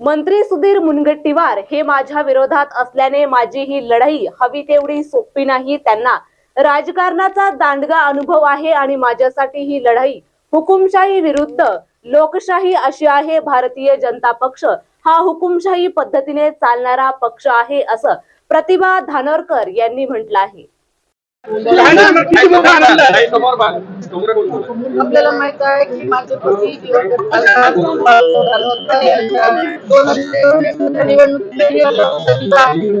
मंत्री सुधीर मुनगट्टीवार हे माझ्या विरोधात असल्याने माझी ही लढाई हवी तेवढी सोपी नाही. त्यांना राजकारणाचा दांडगा अनुभव आहे आणि माझ्यासाठी ही लढाई हुकुमशाही विरुद्ध लोकशाही अशी आहे. भारतीय जनता पक्ष हा हुकुमशाही पद्धतीने चालणारा पक्ष आहे असं प्रतिभा धानोरकर यांनी म्हटलं आहे. आपल्याला माहीत आहे की माझे पती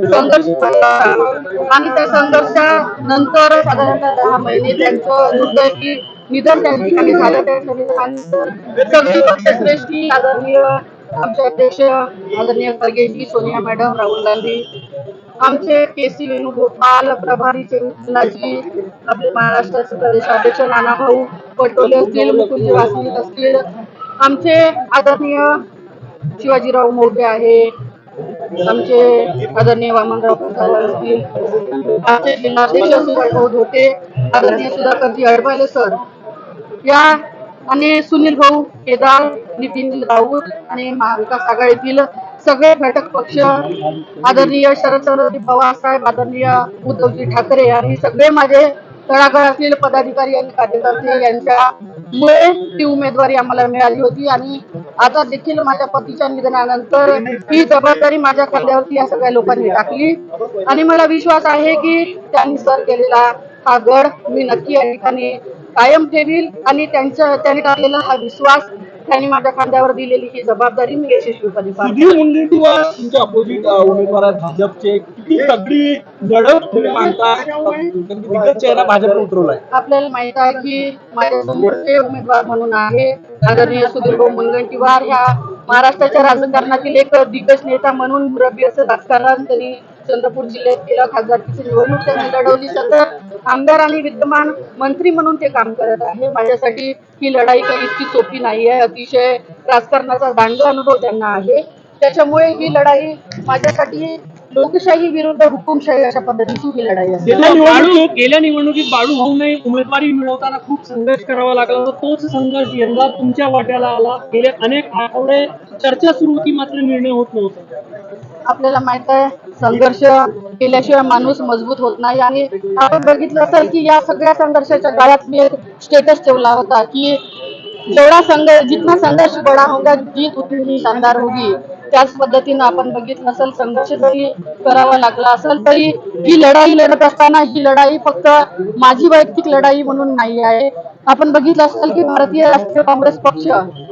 संघर्ष आणि त्या संघर्षानंतर साधारणतः दहा महिने त्यांचं दुर्दैवी निधन त्यांनी ठिकाणी झालं. त्यांच्या सगळी पक्षश्रेष्ठी आदरणीय आमचे अध्यक्ष आदरणीय खरगेजी सोनिया मॅडम राहुल गांधी आमचे के सी वेणुगोपाल प्रभारी चंद्रजी आपले महाराष्ट्राचे प्रदेशाध्यक्ष नानाभाऊ पटोले असतील मुकुंद वासनिक असतील. आमचे आदरणीय शिवाजीराव मोठे आहे. आमचे आदरणीय वामनराव प्रसाद असतील. आमचे जिल्हाध्यक्ष सुभाषभाऊ धोटे आदरणीय सुधाकरजी अडवाले सर. या आणि सुनील भाऊ केदार नितीन राऊत आणि महाविकास आघाडीतील सगळे घटक पक्ष आदरणीय शरदचंद्रजी पवार साहेब आदरणीय उद्धवजी ठाकरे आणि सगळे माझे तळागळ असलेले पदाधिकारी आणि कार्यकर्ते यांच्यामुळे ती उमेदवारी आम्हाला मिळाली होती. आणि आता देखील माझ्या पतीच्या निधनानंतर ही जबाबदारी माझ्या खांद्यावरती या सगळ्या लोकांनी टाकली. आणि मला विश्वास आहे की त्यांनी सर केलेला हा गड मी नक्की या ठिकाणी कायम ठेवील आणि त्यांच्या त्यांनी टाकलेला हा विश्वास त्यांनी माझ्या खांद्यावर दिलेली ही जबाबदारी मी यशस्वीपणे पार सुधीर मुनगंटीवार तुमचे अपोजिट उमेदवार आहेत भाजपचे. किती तगडी लढत तुम्ही मानता दिग्गज चेहरा भाजपने उतरवलाय आपल्याला माहीत आहे की माझ्या समोरचे उमेदवार म्हणून आहे आदरणीय सुधीरभाऊ मुनगंटीवार. ह्या महाराष्ट्राच्या राजकारणातील एक दिग्गज नेता म्हणून मुरब्बी असं राजकारण त्यांनी चंद्रपूर जिल्ह्यात खासदारकीची निवडणूक त्यांनी लढवली सतत. आमदार आणि विद्यमान मंत्री म्हणून ते काम करत आहे. माझ्यासाठी ही लढाई काही इतकी सोपी नाही आहे अतिशय राजकारणाचा दांडगा अनुभव त्यांना आहे. त्याच्यामुळे ही लढाई माझ्यासाठी लोकशाही विरुद्ध हुकुमशाही अशा पद्धतीची ही लढाई आहे. गेल्या निवडणुकीत बाळू गेल्या निवडणुकीत बाळू उमेदवारी मिळवताना खूप संघर्ष करावा लागला होता. तोच संघर्ष यंदा तुमच्या वाट्याला आला. गेले अनेक आठवडे चर्चा सुरू होती मात्र निर्णय होत नव्हता. आपल्याला माहीत आहे संघर्ष केल्याशिवाय माणूस मजबूत होत नाही आणि आपण बघितलं असेल की या सगळ्या संघर्षाच्या काळात मी एक स्टेटस ठेवला होता की जेवढा संघर्ष जितना संघर्ष बडा होगा जीत उतनी शानदार होगी. त्याच पद्धतीनं आपण बघितलं असेल संघर्ष जरी करावा लागला असेल तरी ही लढाई लढत असताना ही लढाई फक्त माझी वैयक्तिक लढाई म्हणून नाही आहे. आपण बघितलं असेल की भारतीय राष्ट्रीय काँग्रेस पक्ष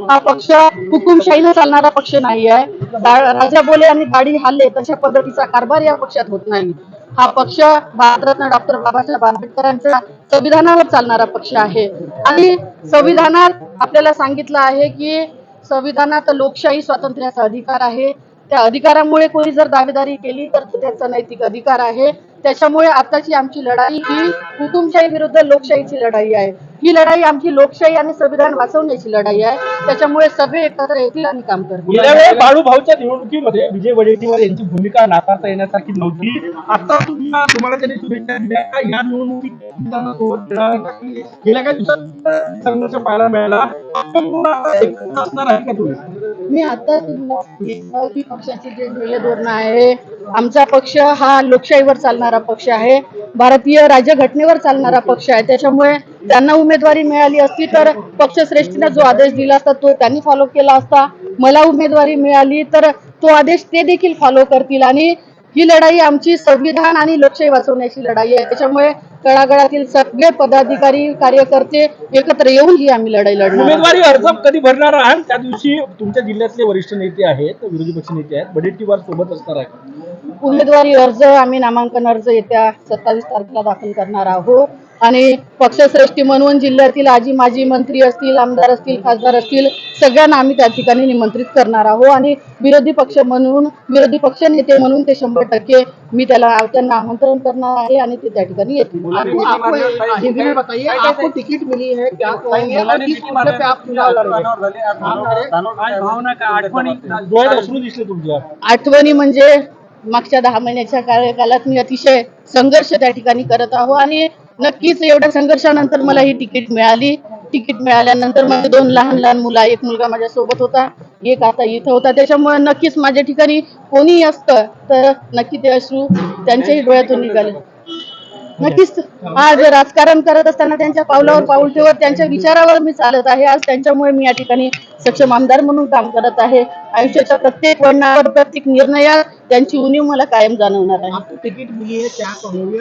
हा पक्ष हुकुमशाहीने चालणारा पक्ष नाही आहे. राजा बोले आणि गाडी हल्ले तशा पद्धतीचा कारभार या पक्षात होत नाही. हा पक्ष भारतरत्न डॉक्टर बाबासाहेब आंबेडकरांच्या संविधानावर चालणारा पक्ष आहे. आणि संविधानात आपल्याला सांगितलं आहे की संविधानात लोकशाही स्वातंत्र्याचा अधिकार आहे. त्या अधिकारामुळे कोणी जर दावेदारी केली तर त्याचा नैतिक अधिकार आहे. त्याच्यामुळे आताची आमची लढाई ही हुकुमशाही विरुद्ध लोकशाहीची लढाई आहे. ही लढाई आमची लोकशाही आणि संविधान वाचवण्याची लढाई आहे. त्याच्यामुळे सगळे एकत्र येतील आणि काम करतील. बाळू भाऊच्या निवडणुकीमध्ये विजय वडेट्टीवार यांची भूमिका नाकारता येण्यासारखी नव्हती. आता तुम्हाला तुम्हाला त्यांनी शुभेच्छा दिल्या. या निवडणुकीत गेल्या काही दिवसात संघर्ष पाहायला मिळाला. असणार आहे का तुम्ही मी आता की जे ध्येय धोरण आहे आमचा पक्ष हा लोकशाहीवर चालणारा पक्ष आहे भारतीय राज्यघटनेवर चालणारा पक्ष आहे. त्याच्यामुळे त्यांना उमेदवारी मिळाली असती तर पक्षश्रेष्ठीने जो आदेश दिला असता तो त्यांनी फॉलो केला असता. मला उमेदवारी मिळाली तर तो आदेश ते देखील फॉलो करतील आणि ही लढाई आमची संविधान आणि लोकशाही वाचवण्याची लढाई आहे. त्याच्यामुळे तळागाळातील सगळे पदाधिकारी कार्यकर्ते एकत्र येऊन ही आम्ही लढाई लढणार. उमेदवारी अर्ज कधी भरणार आहात? त्या दिवशी तुमच्या जिल्ह्यातले वरिष्ठ नेते आहेत विरोधी पक्ष नेते आहेत. वडेट्टीवार सोबत असणार आहे उमेदवारी अर्ज आम्ही नामांकन अर्ज येत्या सत्तावीस तारखेला दाखल करणार आहोत. आणि पक्षश्रेष्ठी म्हणून जिल्ह्यातील आजी माजी मंत्री असतील आमदार असतील खासदार असतील सगळ्यांना आम्ही त्या ठिकाणी निमंत्रित करणार आहोत. आणि विरोधी पक्ष म्हणून विरोधी पक्ष नेते म्हणून ते शंभर टक्के मी त्याला त्यांना आमंत्रण करणार आहे आणि ते त्या ठिकाणी येतील. हिंदी में बताइए आपको टिकट मिली है आठवणी म्हणजे मागच्या दहा महिन्याच्या कार्यकालात मी अतिशय संघर्ष त्या ठिकाणी करत आहो आणि नक्कीच एवढ्या संघर्षानंतर मला ही तिकीट मिळाली. तिकीट मिळाल्यानंतर माझे दोन लहान लहान मुलं एक मुलगा माझ्या सोबत होता एक आता इथं होता. त्याच्यामुळे नक्कीच माझ्या ठिकाणी कोणीही असतं तर नक्की ते अश्रू त्यांच्याही डोळ्यातून निघाले. नक्कीच आज राजकारण करत असताना त्यांच्या पावलावर पाऊल ठेवत त्यांच्या विचारावर मी चालत आहे. आज त्यांच्यामुळे मी या ठिकाणी सक्षम आमदार म्हणून काम करत आहे. आयुष्याच्या प्रत्येक वर्णावर प्रत्येक निर्णयात त्यांची उणीव मला कायम जाणवणार आहे.